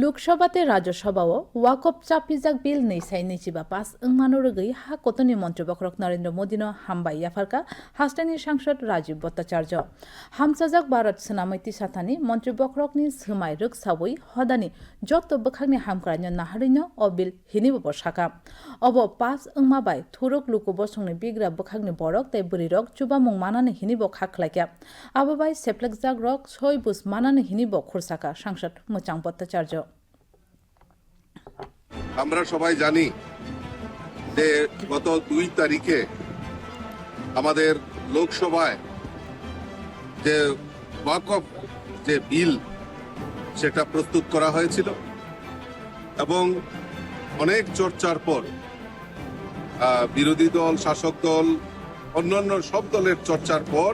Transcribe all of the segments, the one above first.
লোকসভাতে রাজ্যসভাও ওয়াকপ চাপিজাক বিল নৈসাই নিচিবা পাস ওংমানো রগৈ হা কতনি মন্ত্রীবক্রক নরেন্দ্র মোদিন হামবাই ইয়াফারকা হাস্তানি সাংসদ রাজীব ভট্টাচার্য। হামসাজাক ভারত সোনামৈতি সাথানি মন্ত্রীবক্রকনি সুমাই রোগ সাবই হদানি যত বখাকনি হামক্রান্য নাহারিন্য অ বিল হিনিব বসাকা। অব পাস ওংমাবাই থুরক লুকুব সংনি বিগ্রা বখাকনি বরক তাই বুড়ি রক চুবা মুং মানানি হিনিব খাকলাইকা। আবাবাই সেপ্লেকজাক রক ছয় বুস মানানি হিনিব খুরসাকা সাংসদ মোচাং ভট্টাচার্য। আমরা সবাই জানি যে গত দুই তারিখে আমাদের লোকসভায় যে ওয়াকফ যে বিল, সেটা প্রস্তুত করা হয়েছিল এবং অনেক চর্চার পর বিরোধী দল, শাসক দল, অন্যান্য সব দলের চর্চার পর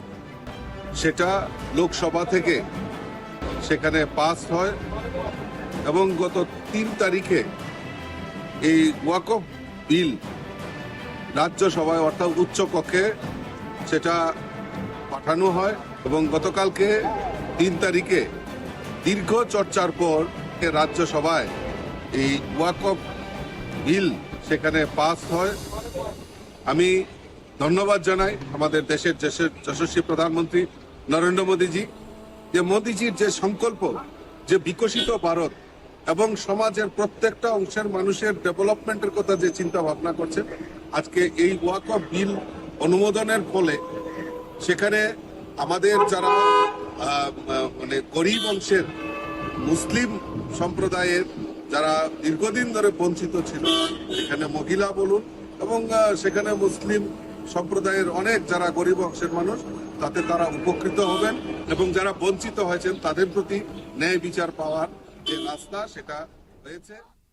সেটা লোকসভা থেকে সেখানে পাস হয় এবং গত তিন তারিখে এই ওয়াকফ বিল রাজ্যসভায় অর্থাৎ উচ্চ কক্ষে সেটা পাঠানো হয় এবং গতকালকে তিন তারিখে দীর্ঘ চর্চার পর রাজ্যসভায় এই ওয়াকফ বিল সেখানে পাস হয়। আমি ধন্যবাদ জানাই আমাদের দেশের যশস্বী প্রধানমন্ত্রী নরেন্দ্র মোদীজি যে মোদীজির যে সংকল্প, যে বিকশিত ভারত এবং সমাজের প্রত্যেকটা অংশের মানুষের ডেভেলপমেন্টের কথা যে চিন্তা ভাবনা করছে, আজকে এই ওয়াক অফ বিল অনুমোদনের ফলে সেখানে আমাদের যারা মানে গরিব অংশের মুসলিম সম্প্রদায়ের যারা দীর্ঘদিন ধরে বঞ্চিত ছিল এখানে মহিলা বলুন এবং সেখানে মুসলিম সম্প্রদায়ের অনেক যারা গরিব অংশের মানুষ, তাতে তারা উপকৃত হবেন এবং যারা বঞ্চিত হয়েছেন তাদের প্রতি ন্যায় বিচার পাওয়ার যে রাস্তা সেটা হয়েছে।